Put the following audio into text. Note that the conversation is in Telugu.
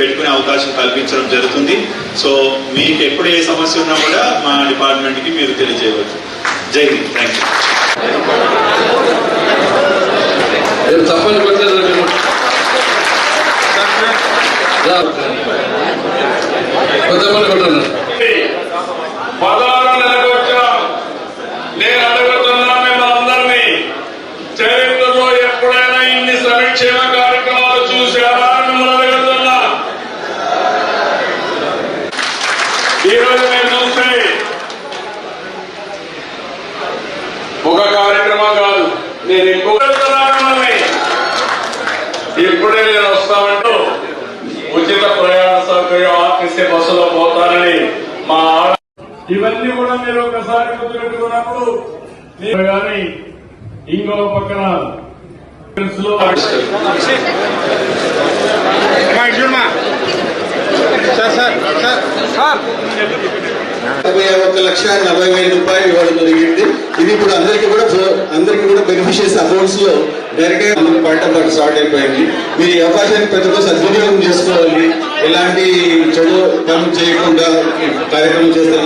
పెట్టుకునే అవకాశం కల్పించడం జరుగుతుంది. సో మీకు ఎప్పుడు ఏ సమస్య ఉన్నా కూడా మా డిపార్ట్మెంట్కి మీరు తెలియజేయవచ్చు. జై హింద్. Thank you. తప్పని నేను అడుగుతున్నా మిమ్మల్ని చరిత్రలో ఎప్పుడైనా ఇన్ని సంక్షేమ నేను ఎక్కువ ఇప్పుడే నేను వస్తామంటూ ఉచిత ప్రయాణ సౌకర్యం ఆర్టీసీ బస్సులో పోతానని మా ఇవన్నీ కూడా మీరు ఒకసారి గుర్తుపెట్టుకున్నప్పుడు మీరు కానీ ఇంకో పక్కన నలభై ఒక లక్ష నలభై వేల రూపాయలు ఇవ్వడం జరిగింది. ఇది ఇప్పుడు అందరికీ కూడా అకౌంట్స్లో డైరెక్ట్గా పాయింట్ ఆఫ్ స్టార్ట్ అయిపోయింది. మీరు ఈ అవకాశాన్ని ప్రతి ఒక్క సద్వినియోగం చేసుకోవాలి. ఎలాంటి చెడు పనులు చేయకుండా కార్యక్రమం చేస్తారు.